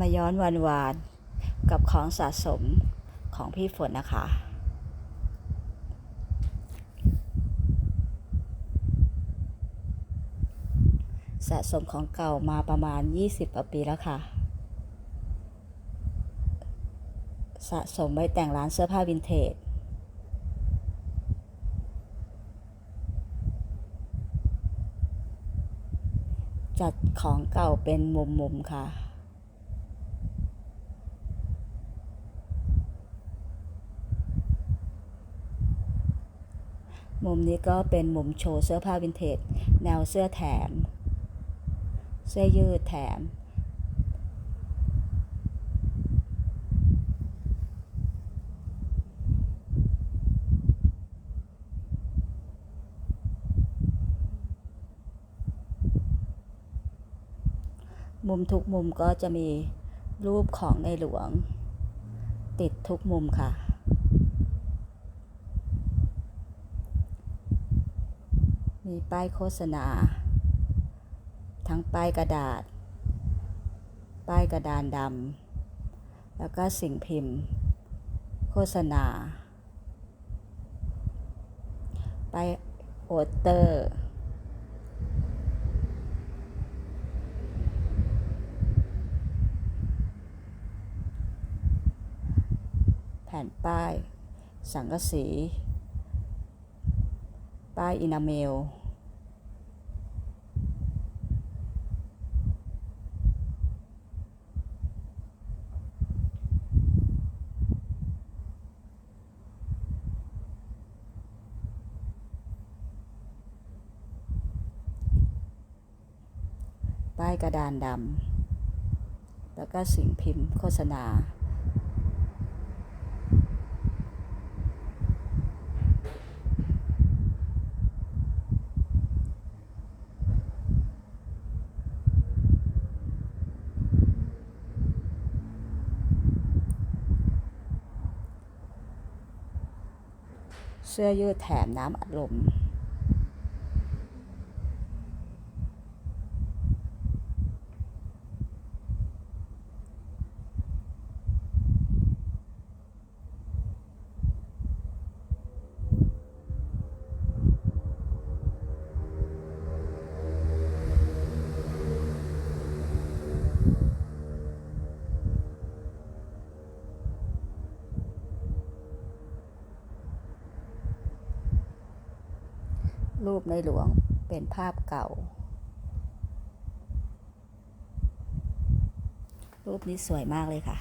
มาย้อนวันวานกับของสะสมของพี่ฝนนะคะ สะสมของเก่ามาประมาณ 20กว่าปีแล้วค่ะ สะสมไว้แต่งร้านเสื้อผ้าวินเทจจัดของเก่าเป็นมุมๆค่ะ มุมนี้ก็เป็นมุมโชว์เสื้อผ้าวินเทจ แนวเสื้อแถม เสื้อยืดแถม มุมทุกมุมก็จะมีรูปของในหลวง ติดทุกมุมค่ะ มีป้ายโฆษณา ทั้งป้ายกระดาษ ป้ายกระดานดำ แล้วก็สิ่งพิมพ์ โฆษณา ป้ายโอเตอร์แผ่นป้าย สังกะสี ป้ายอินาเมล ป้ายกระดานดำแล้วก็สิ่งพิมพ์โฆษณา เสื้อยืดแถมน้ำอัดลม รูปในหลวงเป็นภาพเก่า รูปนี้สวยมากเลยค่ะ